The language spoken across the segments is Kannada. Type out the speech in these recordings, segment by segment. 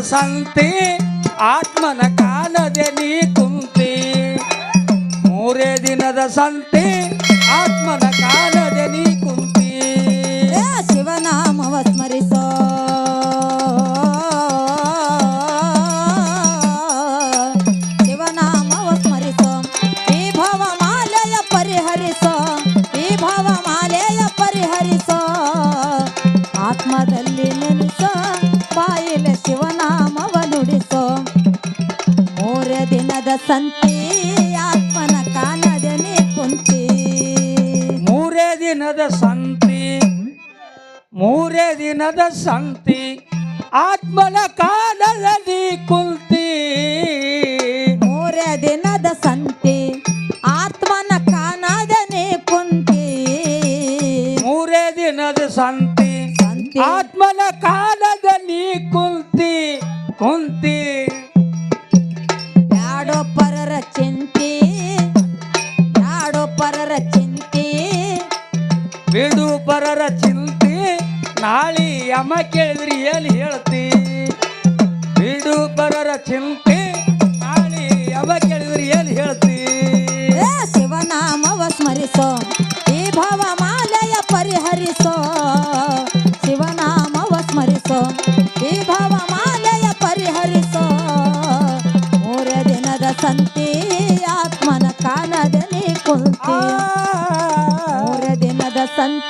ಸಂತಿ, ಆತ್ಮನ ಕಾಣದೆ ನೀ ಕುಂತಿ. ಮೂರೇ ದಿನದ ಸಂತಿ, ಆತ್ಮನ ಕಾಣದೆ ನೀ ಕುಂತಿ. ಶಿವನಾಮವ ಸ್ಮರಿಸೋ. ಪರಿಹರಿಸೋ ಈ ಭವ ಮಾಲೆಯ ಪರಿಹರಿಸೋ. ಆತ್ಮದಲ್ಲಿ ಮೂರೇ ಸಂತೆ ಆತ್ಮನ ಕಾಲದನೆ ಕುಂತೆ. ಕುಂತಿ ಮೂರೇ ದಿನದ ಸಂತಿ ಮೂರೇ ದಿನದ ಸಂತಿ ಆತ್ಮನ ಕಾಣದಲ್ಲಿ ಕುಂತಿ. ಮೂರೇ ದಿನದ ಸಂತಿ ಆತ್ಮನ ಕಾಣದನೆ ಕುಂತಿ. ಮೂರೇ ದಿನದ ಸಂತಿ ಸಂತಿ. ಆತ್ಮನ ಕಾಲದಲ್ಲಿ ಕುಂತಿ ಕುಂತಿ. ಯಮ ಕೇಳಿದ್ರಿ ಎಲ್ಲಿ ಹೇಳ್ತಿ? ಬಿಡು ಪರರ ಚಿಂಪಿ ನಾಳಿ ಯಾವ ಕೇಳಿದ್ರಿ ಎಲ್ಲಿ ಹೇಳ್ತಿ? ಶಿವನಾಮವ ಸ್ಮರಿಸೋ ಈ ಭವ ಮಾಲೆಯ ಪರಿಹರಿಸೋ. ಶಿವನಾಮವ ಸ್ಮರಿಸೋ ಈ ಭವ ಮಾಲೆಯ ಪರಿಹರಿಸೋ. ಮೂರೇ ದಿನದ ಸಂತಿ ಆತ್ಮನ ಕಾಣದಲ್ಲಿ ಕುಂತಿ. ಮೂರೇ ದಿನದ ಸಂತಿ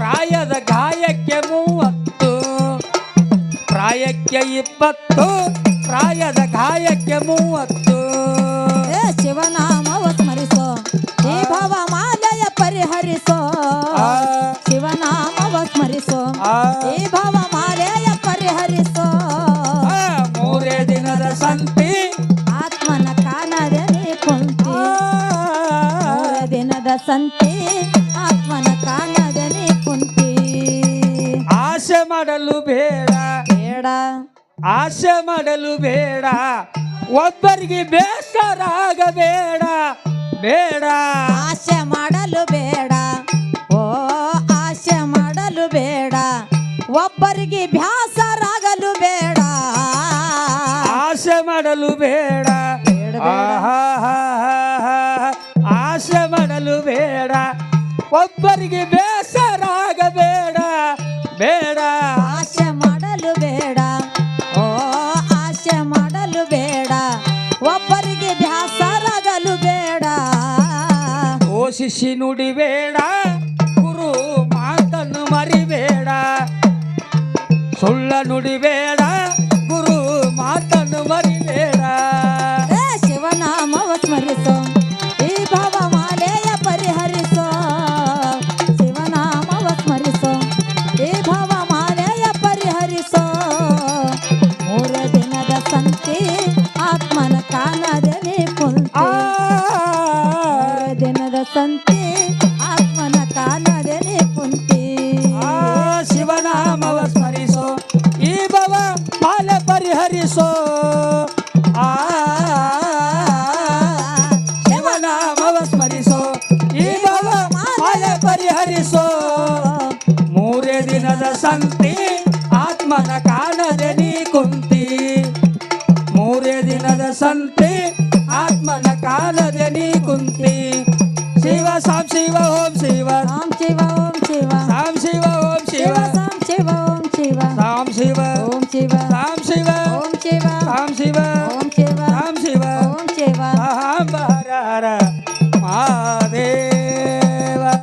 ಪ್ರಾಯದ ಗಾಯಕ್ಕೆ ಮೂವತ್ತು ಪ್ರಾಯಕ್ಕೆ ಇಪ್ಪತ್ತು ಪ್ರಾಯದ ಗಾಯಕ್ಕೆ ಮೂವತ್ತು. ಏ ಶಿವನಾಮವ ಸ್ಮರಿಸೋ ಈ ಭವ ಮಾಲೆಯ ಪರಿಹರಿಸೋ. ಆ, ಶಿವನಾಮವ ಸ್ಮರಿಸೋ ಆ, ಈ ಭವ ಮಾಲೆಯ ಪರಿಹರಿಸೋ. ಆ, ಮೂರೇ ದಿನದ ಸಂತಿ. ಆತ್ಮನ ಕಾಣದೆ ಕುಂತಿ. ಆ, ಮೂರ ದಿನದ ಸಂತಿ. ಬೇಡ. ಬೇಡ. ಆಸೆ ಮಾಡಲು ಬೇಡ. ಒಬ್ಬರಿಗೆ ಬೇಸರ ಆಗಬೇಡ ಬೇಡ. ಆಸೆ ಮಾಡಲು ಬೇಡ. ಓ ಆಸೆ ಮಾಡಲು ಬೇಡ. ಒಬ್ಬರಿಗೆ ಭ್ಯಾಸರಾಗಲು ಬೇಡ. ಆಸೆ ಮಾಡಲು ಬೇಡ. ಆಸೆ ಮಾಡಲು ಬೇಡ. ಒಬ್ಬರಿಗೆ ಬೇಸರ ಆಗಬೇಡ ಘೋಷಿಸಿ ನುಡಿಬೇಡ, ಗುರು ಮಾತನ್ನು ಮರಿಬೇಡ. ಸುಳ್ಳ ನುಡಿಬೇಡ, ಗುರು ಮಾತನ್ನು ಮರಿಬೇಡ. ಶಿವನಾಮವ ಸ್ಮರಿಸೋ ಈ ಭವ ಮಾಲೆಯ ಪರಿಹರಿಸೋ. ಶಿವನಾಮವ ಸ್ಮರಿಸೋ ಈ ಭವ ಮಾಲೆಯ ಪರಿಹರಿಸೋ. ಮೂರ ಸಂತಿ ಆತ್ಮನ ಕಾಣದೆ ನೀ ಕುಂತಿ ಮೂರೇ ದಿನದ ಸಂತಿ ಆತ್ಮನ ಕಾಣದೆ ನೀ ಕುಂತಿ ಶಿವ ಸಾಂ ಶಿವ ಓಂ ಶಿವ ಓಂ ಶಿವ ಓಂ ಶಿವ ಸಾಂ ಶಿವ ಓಂ ಶಿವ ಶಿವ ಸಾಂ ಶಿವ ಓಂ ಶಿವ ಸಾಂ ಶಿವ ಓಂ ಶಿವ ಸಾಂ ಶಿವ ಓಂ ಶಿವ ಸಾಂ ಶಿವ ಓಂ